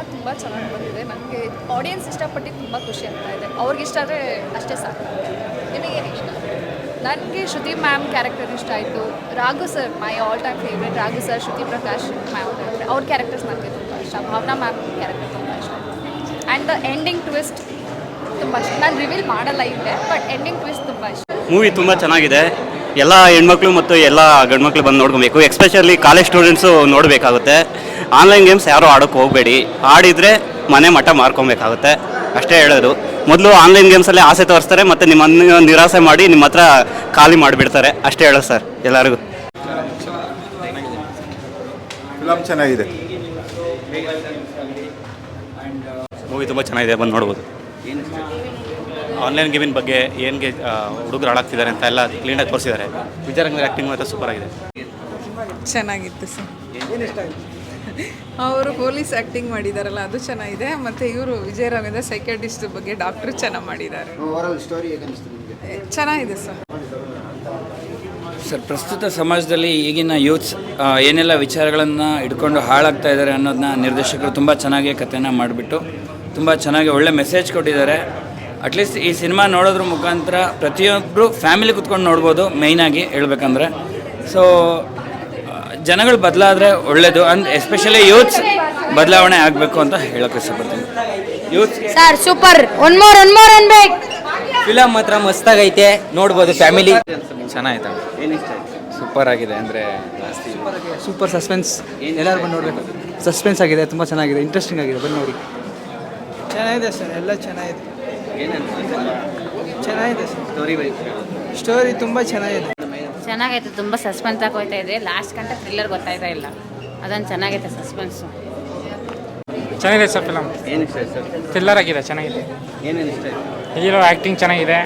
Cinema ತುಂಬ ಚೆನ್ನಾಗಿ ಬಂದಿದೆ. ನನಗೆ ಆಡಿಯನ್ಸ್ ಇಷ್ಟಪಟ್ಟು ತುಂಬ ಖುಷಿ ಆಗ್ತಾ ಇದೆ. ಅವ್ರಿಗೆ ಇಷ್ಟ ಆದರೆ ಅಷ್ಟೇ ಸಾಕು. ನಿಮಗೆ ಇಷ್ಟ? ನನಗೆ ಶ್ರುತಿ ಮ್ಯಾಮ್ ಕ್ಯಾರೆಕ್ಟರ್ ಇಷ್ಟ ಆಯಿತು. Raghu sir my all time favourite Raghu sir Shruti Prakash ma'am ಅವ್ರ ಕ್ಯಾರೆಕ್ಟರ್ಸ್ ನನಗೆ ತುಂಬ ಇಷ್ಟ. ಭಾವನಾ ಮ್ಯಾಮ್ ಕ್ಯಾರೆಕ್ಟರ್ ತುಂಬ ಇಷ್ಟ ಆ್ಯಂಡ್ ದ ಎಂಡಿಂಗ್ ಟ್ವಿಸ್ಟ್ ತುಂಬ ಇಷ್ಟ. ನಾನು ರಿವೀಲ್ ಮಾಡಲ್ಲ ಇದೆ ಬಟ್ ಎಂಡಿಂಗ್ ಟ್ವಿಸ್ಟ್ ತುಂಬ ಇಷ್ಟ. ಮೂವಿ ತುಂಬ ಚೆನ್ನಾಗಿದೆ. ಎಲ್ಲ ಹೆಣ್ಮಕ್ಳು ಮತ್ತು ಎಲ್ಲ ಗಂಡ್ಮಕ್ಳು ಬಂದು ನೋಡ್ಕೊಬೇಕು. ಎಕ್ಸ್ಪೆಷಲಿ ಕಾಲೇಜ್ ಸ್ಟೂಡೆಂಟ್ಸು ನೋಡಬೇಕಾಗುತ್ತೆ. ಆನ್ಲೈನ್ ಗೇಮ್ಸ್ ಯಾರೂ ಆಡೋಕೆ ಹೋಗಬೇಡಿ. ಆಡಿದರೆ ಮನೆ ಮಠ ಮಾರ್ಕೊಬೇಕಾಗುತ್ತೆ. ಅಷ್ಟೇ ಹೇಳೋದು. ಮೊದಲು ಆನ್ಲೈನ್ ಗೇಮ್ಸಲ್ಲೇ ಆಸೆ ತೋರಿಸ್ತಾರೆ ಮತ್ತು ನಿಮ್ಮನ್ನು ನಿರಾಸೆ ಮಾಡಿ ನಿಮ್ಮ ಹತ್ರ ಖಾಲಿ ಮಾಡಿಬಿಡ್ತಾರೆ. ಅಷ್ಟೇ ಹೇಳೋದು ಸರ್ ಎಲ್ಲರಿಗೂ. ಫಿಲಮ್ ಚೆನ್ನಾಗಿದೆ. ಮೂವಿ ತುಂಬ ಚೆನ್ನಾಗಿದೆ ಬಂದು ನೋಡ್ಬೋದು. ಆನ್ಲೈನ್ ಗೇಮಿನ ಬಗ್ಗೆ ಏನ್ಗೆ ಹುಡುಗರು ಹಾಳಾಗ್ತಿದ್ದಾರೆ ಅಂತ ಎಲ್ಲ ಕ್ಲೀನಾಗಿ ತೋರಿಸಿದ್ದಾರೆ. ವಿಜಯರಂಗದ ಆ್ಯಕ್ಟಿಂಗ್ ಮಾತ್ರ ಸೂಪರ್ ಆಗಿದೆ. ಚೆನ್ನಾಗಿತ್ತು ಸರ್ ಅವರು ಪೊಲೀಸ್ ಆ್ಯಕ್ಟಿಂಗ್ ಮಾಡಿದಾರಲ್ಲ ಅದು ಚೆನ್ನಾಗಿದೆ. ಮತ್ತು ಇವರು ವಿಜಯ ರಾಘವೇಂದ್ರ ಸೈಕಾಟಿಸ್ಟ್ ಬಗ್ಗೆ ಡಾಕ್ಟ್ರು ಚೆನ್ನಾಗಿ ಮಾಡಿದ್ದಾರೆ ಚೆನ್ನಾಗಿದೆ ಸರ್. ಸರ್ ಪ್ರಸ್ತುತ ಸಮಾಜದಲ್ಲಿ ಈಗಿನ ಯೂತ್ಸ್ ಏನೆಲ್ಲ ವಿಚಾರಗಳನ್ನು ಇಟ್ಕೊಂಡು ಹಾಳಾಗ್ತಾ ಇದ್ದಾರೆ ಅನ್ನೋದನ್ನ ನಿರ್ದೇಶಕರು ತುಂಬ ಚೆನ್ನಾಗಿ ಕಥೆನ ಮಾಡಿಬಿಟ್ಟು ತುಂಬ ಚೆನ್ನಾಗಿ ಒಳ್ಳೆ ಮೆಸೇಜ್ ಕೊಟ್ಟಿದ್ದಾರೆ. ಅಟ್ಲೀಸ್ಟ್ ಈ ಸಿನಿಮಾ ನೋಡೋದ್ರ ಮುಖಾಂತರ ಪ್ರತಿಯೊಬ್ಬರು ಫ್ಯಾಮಿಲಿ ಕುತ್ಕೊಂಡು ನೋಡ್ಬೋದು ಮೇಯ್ನಾಗಿ ಹೇಳ್ಬೇಕಂದ್ರೆ. ಸೊ ಜನಗಳು ಬದಲಾದರೆ ಒಳ್ಳೆಯದು ಅಂದ್ ಎಸ್ಪೆಷಲಿ ಯೂತ್ಸ್ ಬದಲಾವಣೆ ಆಗಬೇಕು ಅಂತ ಹೇಳೋಕೆ ಇಷ್ಟಪಡ್ತೀನಿ. Youths sir super one more one more ಅನ್ಬೇಕು ಫಿಲಮ್ ಮಾತ್ರ ಮಸ್ತಾಗೈತೆ ನೋಡ್ಬೋದು ಫ್ಯಾಮಿಲಿ ಚೆನ್ನಾಗಿದೆ ಸೂಪರ್ ಆಗಿದೆ ಅಂದರೆ ಸೂಪರ್ ಸಸ್ಪೆನ್ಸ್ ಎಲ್ಲರೂ ಬಂದು ನೋಡಬೇಕು ಸಸ್ಪೆನ್ಸ್ ಆಗಿದೆ ತುಂಬ ಚೆನ್ನಾಗಿದೆ ಇಂಟ್ರೆಸ್ಟಿಂಗ್ ಆಗಿದೆ ಬನ್ನಿ ನೋಡಿ. ಚೆನ್ನಾಗಿದೆ ಸರ್ ಎಲ್ಲ ಚೆನ್ನಾಗಿದೆ. ಚೆನ್ನಾಗಿದೆ ಸರ್. ಸ್ಟೋರಿ ಸ್ಟೋರಿ ತುಂಬ ಚೆನ್ನಾಗಿದೆ. ಚೆನ್ನಾಗೈತೆ ತುಂಬ ಸಸ್ಪೆನ್ಸ್ ಆಗಿ ಹೋಯ್ತಾ ಇದೆ. ಲಾಸ್ಟ್ ಗಂಟೆ ಥ್ರಿಲ್ಲರ್ ಗೊತ್ತಾಯ್ತಾ ಇಲ್ಲ. ಅದೊಂದು ಚೆನ್ನಾಗೈತೆ ಸಸ್ಪೆನ್ಸು ಚೆನ್ನಾಗಿದೆ ಸರ್ ಫಿಲಮ್ ಏನು ಇಷ್ಟ ಸರ್? ಥ್ರಿಲ್ಲರ್ ಆಗಿದೆ ಚೆನ್ನಾಗಿದೆ. ಏನೇನು ಇಷ್ಟ ಹೀರೋ ಆ್ಯಕ್ಟಿಂಗ್ ಚೆನ್ನಾಗಿದೆ.